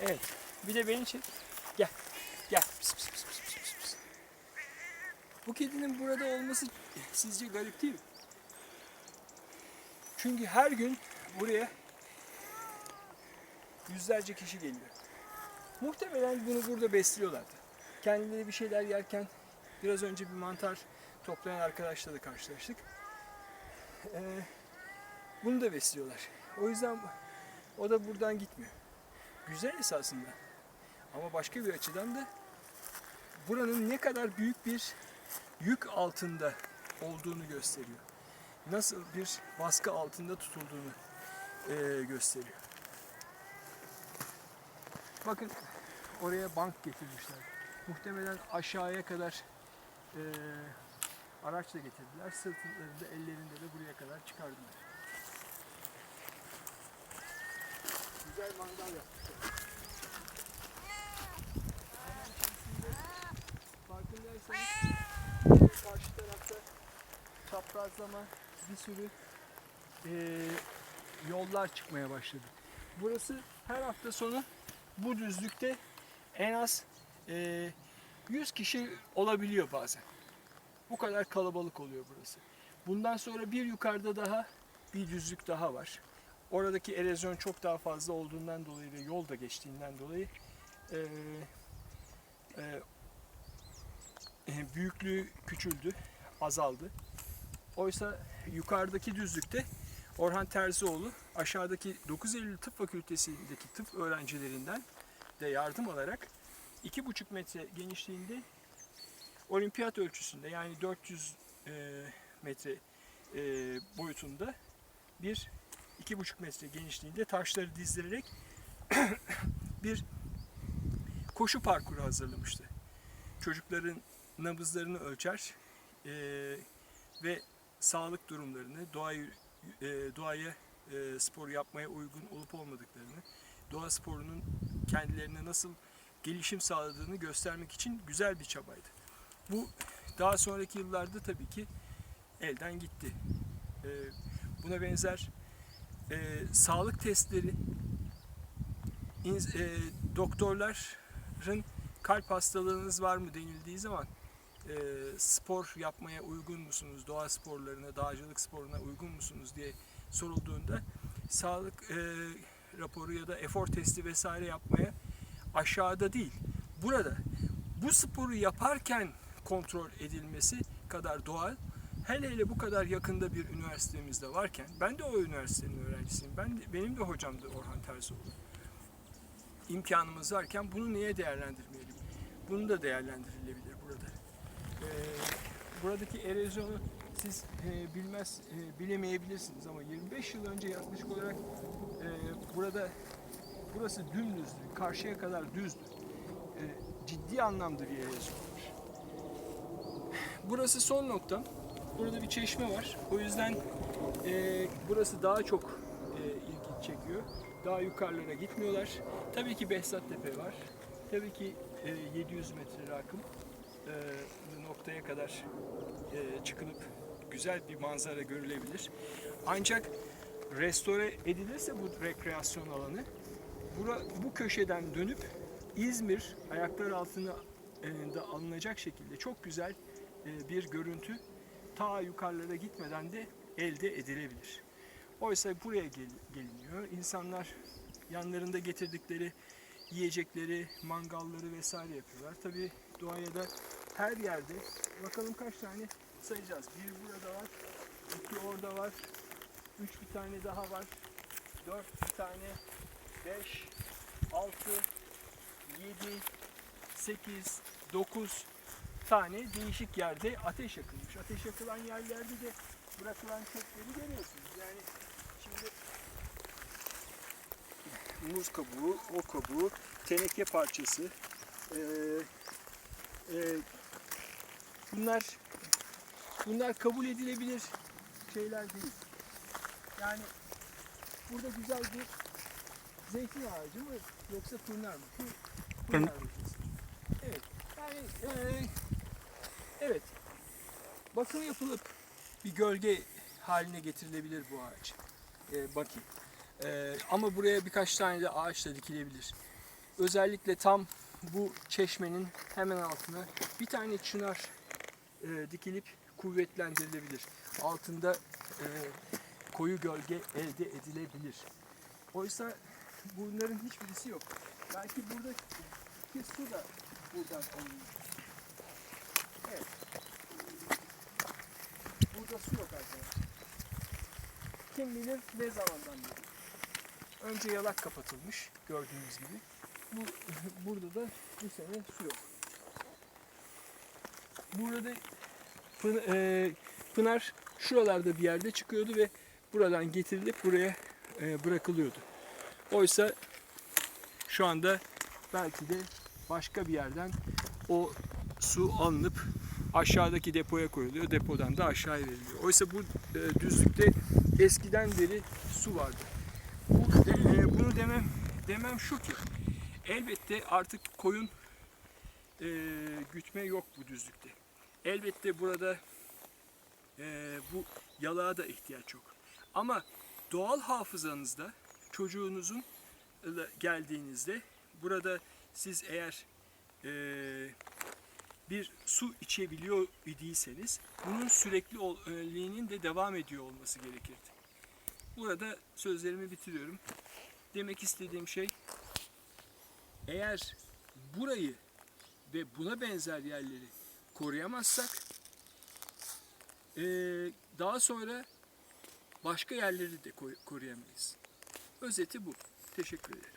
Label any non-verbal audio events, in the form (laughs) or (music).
Evet. Bir de beni çek. Gel. Gel. Pıs, pıs, pıs, pıs, pıs, pıs. Bu kedinin burada olması sizce garip değil mi? Çünkü her gün buraya yüzlerce kişi geliyor. Muhtemelen bunu burada besliyorlardı. Kendileri bir şeyler yerken biraz önce bir mantar toplayan arkadaşla da karşılaştık. Ee, bunu da besliyorlar. O yüzden o da buradan gitmiyor. Güzel esasında. Ama başka bir açıdan da buranın ne kadar büyük bir yük altında olduğunu gösteriyor. Nasıl bir baskı altında tutulduğunu eee, gösteriyor. Bakın oraya bank getirmişler. Muhtemelen aşağıya kadar eee araçla getirdiler. Sırtlarında, ellerinde de buraya kadar çıkardılar. Güzel mangal yapmışlar. Çaprazlama bir sürü eee, yollar çıkmaya başladı. Burası her hafta sonu bu düzlükte en az eee 100 kişi olabiliyor bazen. Bu kadar kalabalık oluyor burası. Bundan sonra bir yukarıda daha bir düzlük daha var. Oradaki erozyon çok daha fazla olduğundan dolayı ve yol da geçtiğinden dolayı eee, eee, e, büyüklüğü küçüldü, azaldı. Oysa yukarıdaki düzlükte Orhan Terzioğlu aşağıdaki 9 Eylül Tıp Fakültesi'ndeki tıp öğrencilerinden de yardım alarak 2,5 metre genişliğinde olimpiyat ölçüsünde yani 400 e, metre e, boyutunda bir 2,5 metre genişliğinde taşları dizdirerek (coughs) bir koşu parkuru hazırlamıştı. Çocukların nabızlarını ölçer e, ve sağlık durumlarını, doğayı, e, doğaya e, spor yapmaya uygun olup olmadıklarını, doğa sporunun kendilerine nasıl gelişim sağladığını göstermek için güzel bir çabaydı. Bu daha sonraki yıllarda tabii ki elden gitti. E, buna benzer e, sağlık testleri ins- e, doktorların kalp hastalığınız var mı denildiği zaman e, spor yapmaya uygun musunuz, doğa sporlarına, dağcılık sporuna uygun musunuz diye sorulduğunda sağlık e, raporu ya da efor testi vesaire yapmaya aşağıda değil, burada bu sporu yaparken kontrol edilmesi kadar doğal. Hele hele bu kadar yakında bir üniversitemizde varken, ben de o üniversitenin öğrencisiyim. Ben de, benim de hocamdı Orhan Terzioğlu. İmkanımız varken bunu niye değerlendirmeyelim? Bunu da değerlendirilebilir burada. Ee, buradaki erozyonu siz e, bilmez, e, bilemeyebilirsiniz ama 25 yıl önce yaklaşık olarak e, burada burası dümdüzdü, karşıya kadar düzdü. E, ciddi anlamda bir erozyon var. Burası son noktam. Burada bir çeşme var. O yüzden e, burası daha çok e, ilgi çekiyor. Daha yukarılara gitmiyorlar. Tabii ki Behzat Tepe var. Tabii ki e, 700 metre rakım e, noktaya kadar e, çıkılıp güzel bir manzara görülebilir. Ancak restore edilirse bu rekreasyon alanı bura, bu köşeden dönüp İzmir ayaklar altına e, da alınacak şekilde çok güzel e, bir görüntü ta yukarılara gitmeden de elde edilebilir. Oysa buraya gel- geliniyor. İnsanlar yanlarında getirdikleri yiyecekleri, mangalları vesaire yapıyorlar. Tabii doğaya da her yerde bakalım kaç tane sayacağız. Bir burada var, iki orada var, üç bir tane daha var, dört bir tane, beş, altı, yedi, sekiz, dokuz tane değişik yerde ateş yakılmış. Ateş yakılan yerlerde de bırakılan çöpleri görüyorsunuz. Yani şimdi muz kabuğu, o kabuğu, teneke parçası. Ee, e, bunlar bunlar kabul edilebilir şeyler değil. Yani burada güzel bir zeytin ağacı mı yoksa pınar mı? Ağacı. Evet. Yani e, evet. Bakım yapılıp bir gölge haline getirilebilir bu ağaç. E, bakayım. Ee, ama buraya birkaç tane de ağaç da dikilebilir. özellikle tam bu çeşmenin hemen altına bir tane çınar e, dikilip kuvvetlendirilebilir. Altında e, koyu gölge elde edilebilir. Oysa bunların hiçbirisi yok. Belki buradaki su da buradan alınıyor. Evet. Burada su yok arkadaşlar. Kim bilir ne zamandan beri. Önce yalak kapatılmış gördüğünüz gibi. Bu, (laughs) burada da bu sene su yok. Burada e, Pınar şuralarda bir yerde çıkıyordu ve buradan getirilip buraya e, bırakılıyordu. Oysa şu anda belki de başka bir yerden o su alınıp aşağıdaki depoya koyuluyor. Depodan da aşağıya veriliyor. Oysa bu e, düzlükte eskiden beri su vardı. Bu, bunu demem demem şu ki elbette artık koyun e, gütme yok bu düzlükte. Elbette burada e, bu yalağa da ihtiyaç yok. Ama doğal hafızanızda çocuğunuzun ile geldiğinizde burada siz eğer e, bir su içebiliyor idiyseniz bunun sürekliliğinin de devam ediyor olması gerekirdi. Burada sözlerimi bitiriyorum. Demek istediğim şey eğer burayı ve buna benzer yerleri koruyamazsak eee, daha sonra başka yerleri de koruyamayız. Özeti bu. Teşekkür ederim.